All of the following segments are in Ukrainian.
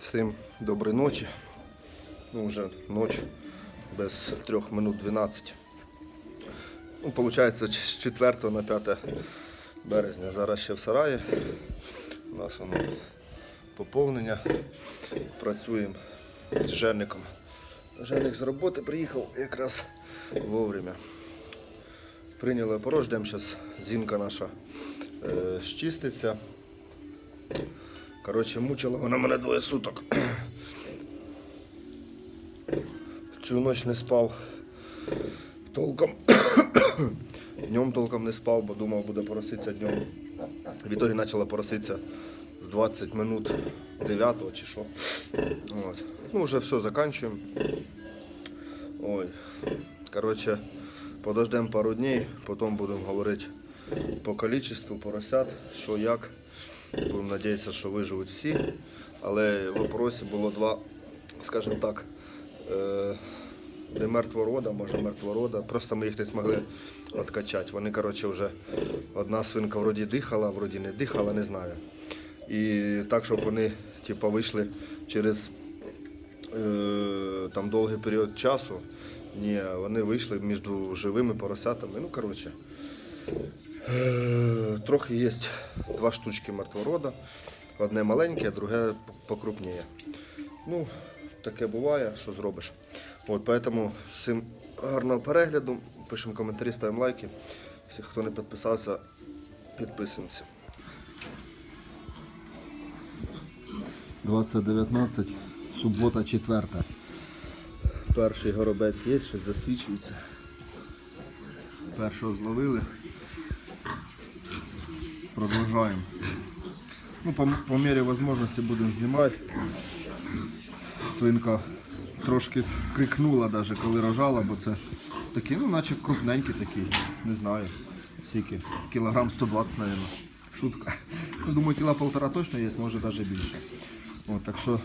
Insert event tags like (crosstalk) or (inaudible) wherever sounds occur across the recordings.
Всім доброї ночі. Ну, вже ніч без 3 минут 12. Ну, Получається, з 4 на 5 березня. Зараз ще в сараї. У нас воно поповнення. Працюємо з Женником. Женник з роботи приїхав якраз вовремя. Прийняли опорож, ждемо зараз зінка наша е, щиститься. Коротше, мучила вона мене двоє суток. Цю ніч не спав толком. Днем толком не спав, бо думав, буде пороситися днем. Відтоді почала пороситися з 20 минут 9 чи що. От. Ну, вже все, закінчуємо. Ой. Коротше, подождемо пару днів, потім будемо говорити по кількості поросят, що як. Будемо сподіватися, що виживуть всі. Але в вопросі було два, скажімо так, е, не мертворода, може мертворода. Просто ми їх не змогли відкачати. Вони, коротше, вже одна свинка вроді дихала, вроді не дихала, не знаю. І так, щоб вони типу, вийшли через е, там довгий період часу. Ні, вони вийшли між живими поросятами. Ну, коротше. Е, Трохи є два штучки мертворода. Одне маленьке, друге покрупніє. Ну, таке буває, що зробиш. От, поэтому всім гарного перегляду. Пишемо коментарі, ставимо лайки. Всіх, хто не підписався, підписуємося. 2019, субота, четверта. Перший горобець є, щось засвічується. Першого зловили. Продовжуємо. Ну, по, по мірі можливості будемо знімати. Свинка трошки скрикнула, навіть коли рожала, бо це такі, ну, наче крупненькі такі, не знаю. Скільки. Кілограм 120, мабуть. Шутка. Ну, думаю, кіла полтора точно є, може навіть більше. От, так що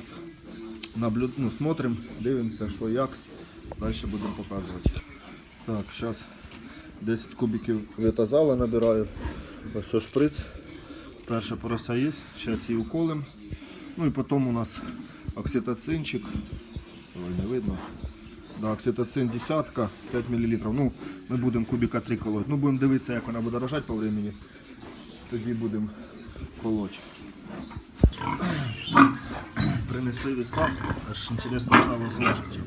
наблюд... ну, смотримо, дивимося, що як. Далі будемо показувати. Так, зараз 10 кубиків вітазала набираю. Ось шприц. Перша порося є, зараз її уколем. Ну і потім у нас окситоцинчик. Ой, не видно. Да, окситоцин десятка, 5 мл. Ну, ми будемо кубика 3 колоть. Ну, будемо дивитися, як вона буде рожати по времени. Тоді будемо колоть. Принесли веса, аж інтересно стало зважити.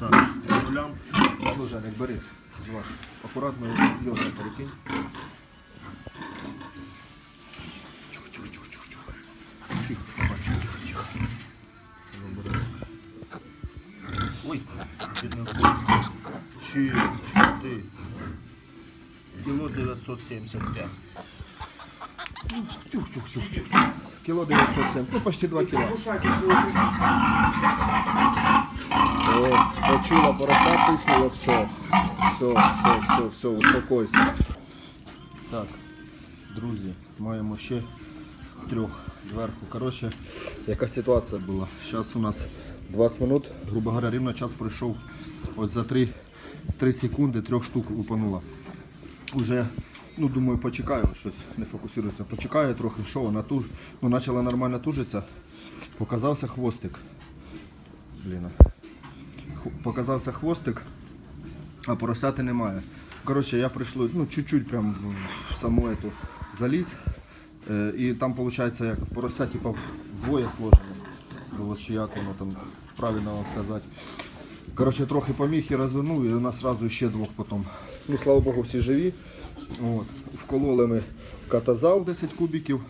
Так, нулям. Ну, Женик, бери, зваж. Акуратно його перекинь. Чи, ти. Кіло 975. Ну, Тюх, тюх, тюх. Кіло 970, ну почти 2 кіло. О, почула, порося тиснула, все. Все, все, все, все, успокойся. Так, друзі, маємо ще трьох зверху. Коротше, яка ситуація була? Зараз у нас 20 минут, грубо говоря, рівно час пройшов. От за 3, 3 секунди трьох штук упануло. Уже, ну думаю, почекаю, щось не фокусується. Почекаю трохи, що вона туж, ну почала нормально тужитися. Показався хвостик. Блін. Показався хвостик, а поросяти немає. Коротше, я прийшло, ну, чуть-чуть прям в саму эту заліз. Е, і там виходить, як порося, типу, вдвоє сложено. Було чи як воно там правильно вам сказати. Коротше, трохи поміг і розвернув, і у нас одразу ще двох потім. Ну, слава Богу, всі живі. От. Вкололи ми катазал 10 кубиків.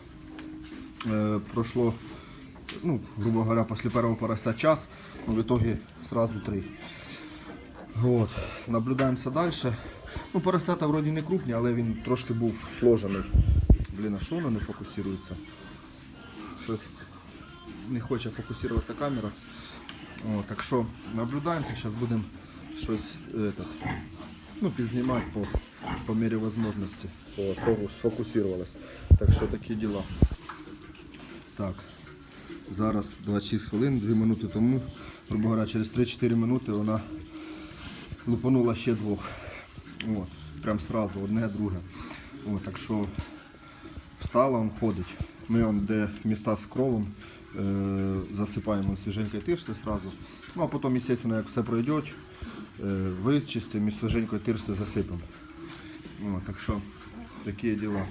Е, пройшло, ну, грубо говоря, після першого порося час, ну, в итоге сразу три. От. Наблюдаємося далі. Ну, поросята вроді не крупні, але він трошки був сложений. Блін, а що воно не фокусується? Щось не хоче фокусуватися камера. О, так що наблюдаємося, зараз будемо щось этот, ну, підзнімати по, по мірі можливості. О. Так що такі діла. Так. Зараз 26 хвилин, 2 минути тому, грубо говоря, через 3-4 минути вона лупанула ще двох. От, прям сразу, одне, друге. От, так що встала, он ходить. Ми он, де міста з кровом, е, засипаємо свіженькою тирси сразу. Ну а потім, звісно, як все пройде, е, вичистимо і свіженькою тирси засипемо. О, так що такі діла.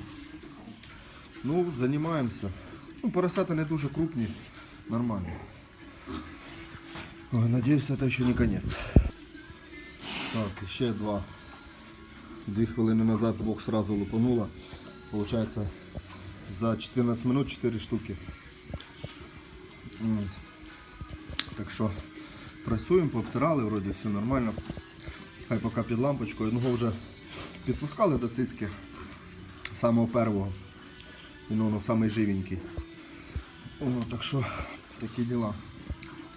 Ну, займаємося. Ну, поросята не дуже крупні, нормально. Ой, надіюсь, це ще не кінець. Так, ще два. Дві хвилини назад двох сразу лупануло. Получається за 14 минут 4 штуки. Так що працюємо, пообтирали, вроді все нормально. Хай поки під лампочкою. Одного вже підпускали до цицьки самого первого. Він воно самий живенький. О, так що такі діла.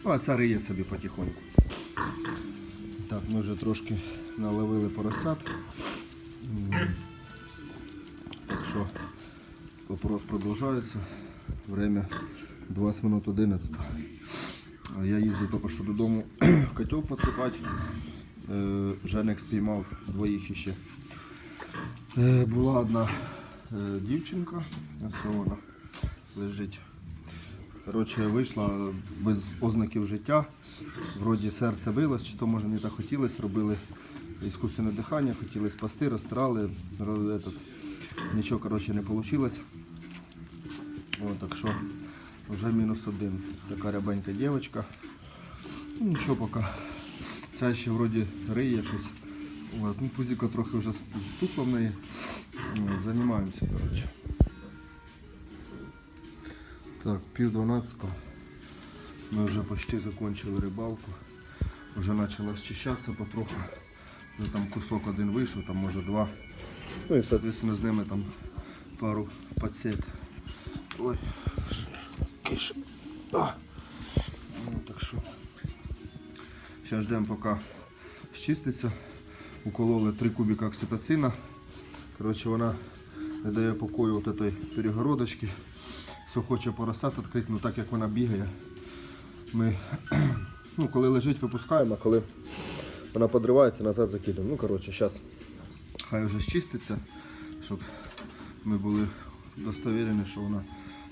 Ну, а це риє собі потихоньку. Так, ми вже трошки наловили поросят. Так що вопрос продовжується. Время 20 минут 11. Я їздив тільки що додому (clears throat) котел підсипати. Е, Женек спіймав двоїх іще. Е, Була одна е, дівчинка, вона лежить. Коротше, вийшла без ознаків життя. Вроді серце билось, чи то може не так хотілося, робили іскусственне дихання, хотіли спасти, розтирали, нічого коротше, не вийшло. Так що вже мінус один. Така рябенька дівчинка. Ну, нічого поки. Ця ще вроді риє щось. От, ну, пузіка трохи вже стукла в неї. Займаємося, коротше. Так, пів дванадцятого. Ми вже почти закончили рибалку. Вже почала щищатися потроху. Вже там кусок один вийшов, там може два. Ну і соответственно з ними там пару пацет. Ой, А. Ну, так що. Зараз ждемо поки щиститься. Укололи 3 кубика окситоцина. Коротше, вона не дає покою от этой перегородочки. Все хоче поросят відкрити, ну так як вона бігає. Ми, (clears throat) ну, коли лежить, випускаємо, а коли вона подривається, назад закидуємо. Ну, коротше, зараз хай вже щиститься, щоб ми були достовірені, що вона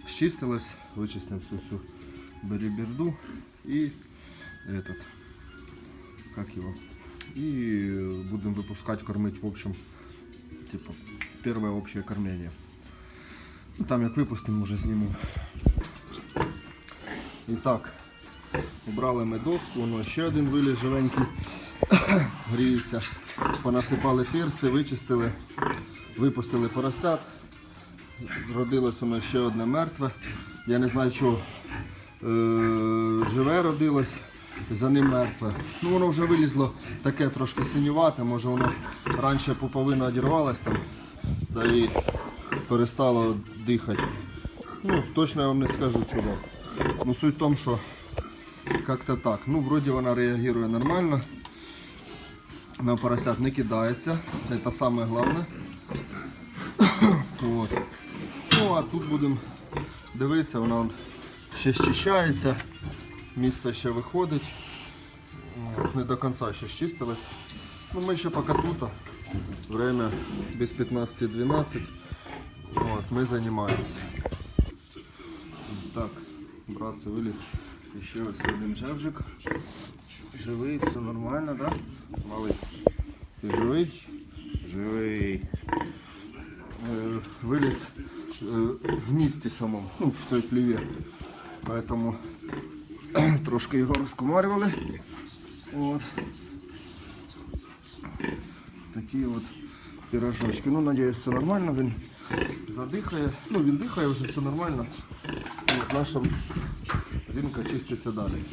щистилась, вичистимо всю всю беріберду і этот, как его, и будем выпускать, кормить, в общем, типа, первое общее кормление. Ну, там як випустимо, вже зніму. І так, убрали ми доску, воно ще один виліз живенький, (coughs) гріється. Понасипали тирси, вичистили, випустили поросят. Родилось воно ще одне мертве. Я не знаю, що е, живе родилось, за ним мертве. Ну воно вже вилізло таке трошки синювате, може воно раніше пуповина одірвалась там, та і перестало дихати. Ну, точно я вам не скажу чого. Ну суть в тому, що как-то так. Ну, вроді вона реагує нормально. На поросят не кидається. Це саме головне. От. Ну а тут будемо дивитися, вона ще щищається, місто ще виходить. Не до кінця ще щистилось. Ну, ми ще поки тут. Время без 15-12. От, ми займаємося. Так, братці виліз. Ще ось один жевжик. Живий, все нормально, да? Малий. Ти живий? Живий. Виліз е, в місті самому, ну, в цій пліві. Поэтому (clears throat) трошки його розкумарювали. От. Такі от пірожочки. Ну, надіюсь, все нормально, він задихає. Ну, він дихає вже, все нормально. От наша зимка чиститься далі.